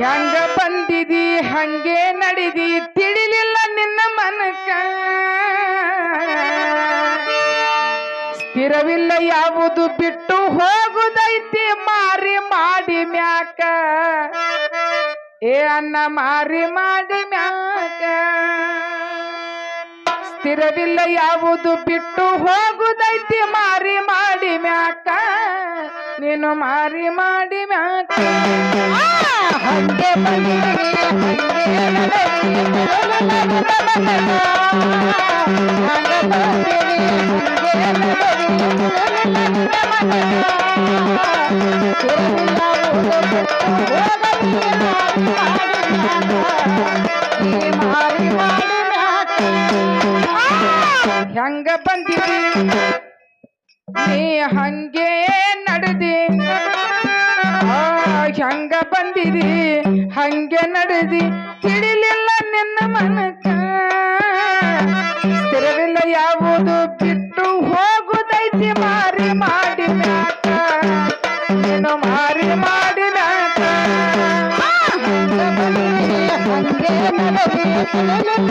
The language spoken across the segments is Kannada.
ಹೆಂಗ ಬಂದಿದಿ, ಹಂಗೆ ನಡೆದಿ, ತಿಳಿಲಿಲ್ಲ ನಿನ್ನ ಮನಕ ಸ್ಥಿರವಿಲ್ಲ ಯಾವುದು ಬಿಟ್ಟು ಹೋಗುದೈತಿ, ಮಾರಿ ಮಾಡಿ ಮ್ಯಾಕ. ಏ ಅನ್ನ ಮಾರಿ ಮಾಡಿ ಮ್ಯಾಕ. ಸ್ಥಿರವಿಲ್ಲ ಯಾವುದು ಬಿಟ್ಟು ಹೋಗುದೈತಿ, ಮಾರಿ ಮಾಡಿ ಮ್ಯಾಕ. ನೀನು ಮಾರಿ ಮಾಡಿ ಮ್ಯಾಕ? ಹಂಗೆ ನಡೆದಿರಿ, ನೀ ಹಂಗೆ ನಡೆದಿ. ಹೆಂಗ ಬಂದಿದಿ ಹಂಗೆ ನಡೆದಿ. ತಿಳಿಲಿಲ್ಲ ನಿನ್ನ ಮನಕ ನಡೆದಿ ತಿಳಿಲಿಲ್ಲ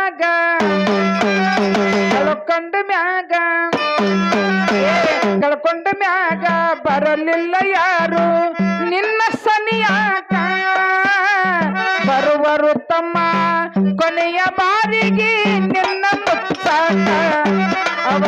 ಮ್ಯಾಗ. ಕಳ್ಕೊಂಡ ಮ್ಯಾಗ. ಕಳ್ಕೊಂಡ ಮ್ಯಾಗ ಬರಲಿಲ್ಲ ಯಾರು? ನಿನ್ನ ಸನಿಯಾಕ ಬರುವರು ತಮ್ಮ ಕೊನೆಯ ಬಾರಿಗೆ.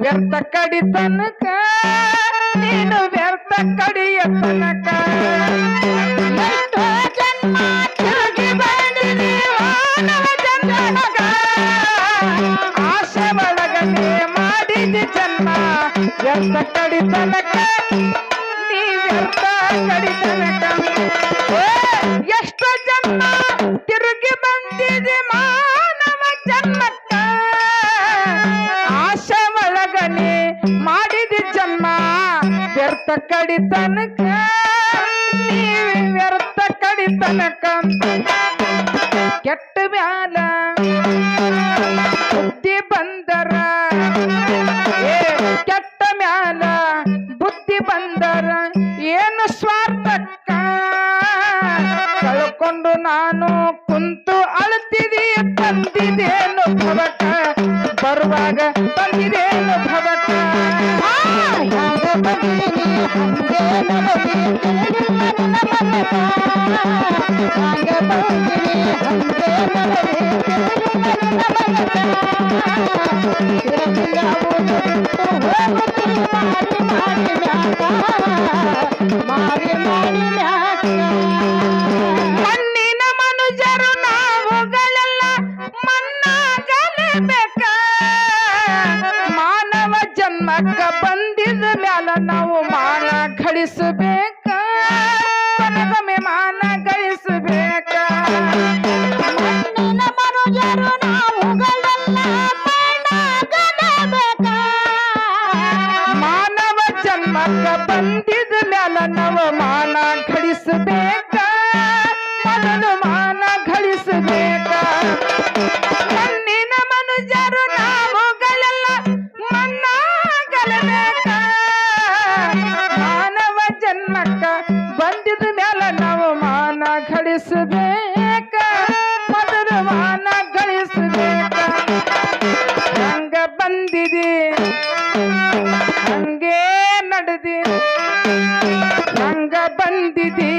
ವ್ಯರ್ಥ ಕಡಿತನಕ ನೀನು ವ್ಯರ್ಥ ಕಡಿಯ ತನಕ ಆಶೆ ಒಳಗನೆ ಮಾಡಿದ ಜನ್ಮ. ವ್ಯರ್ಥ ಕಡಿತನಕ ನೀ ವ್ಯರ್ಥ ಕಡಿ ತನಕ. ಎಷ್ಟು ಜನ್ಮ ಕಡಿತನಕ ವ್ಯರ್ಥ ಕಡಿತನಕ ಕೆಟ್ಟ ಮ್ಯಾಲ ಬುದ್ಧಿ ಬಂದರ. ಏ, ಕೆಟ್ಟ ಮ್ಯಾಲ ಬುದ್ಧಿ ಬಂದರ. ಏನು ಸ್ವಾರ್ಥಕ್ಕ? ಕಳ್ಕೊಂಡು ನಾನು ಕುಂತು ಅಳ್ತಿದೀನಿ ತಂದಿದೇನು ಬರುವಾಗ I'm ಮಾನ ಗಳಿಸಬೇಕ? ಕೊನೆಗೊಮ್ಮೆ ಮಾನ ಗಳಿಸಬೇಕ? ಮಾನವ ಜನ್ಮಕ್ಕ ಬಂದಿದ ಮ್ಯಾಲ ನವ ಗಳಿಸಬೇಕ ಮೊದಲು ಮಾನ ಗಳಿಸಬೇಕ ಹಂಗ ಬಂದಿದೆ, ಹಂಗೆ ನಡೆದಿ. ಹಂಗ ಬಂದಿದಿ,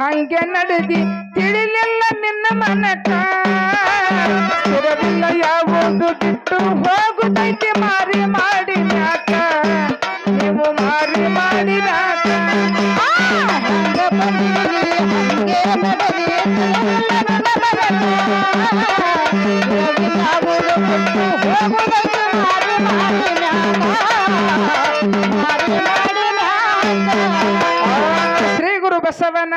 ಹಂಗೆ ನಡೆದಿ. ತಿಳಿಲಿಲ್ಲ ನಿನ್ನ ಮನಕ. ಸ್ಥಿರವಿಲ್ಲ ಯಾವುದು, ಬಿಟ್ಟು ಹೋಗುತ್ತೈತಿ ಮಾರಿ ಮಾಡಿ ಶ್ರೀ ಗುರು ಬಸವನ.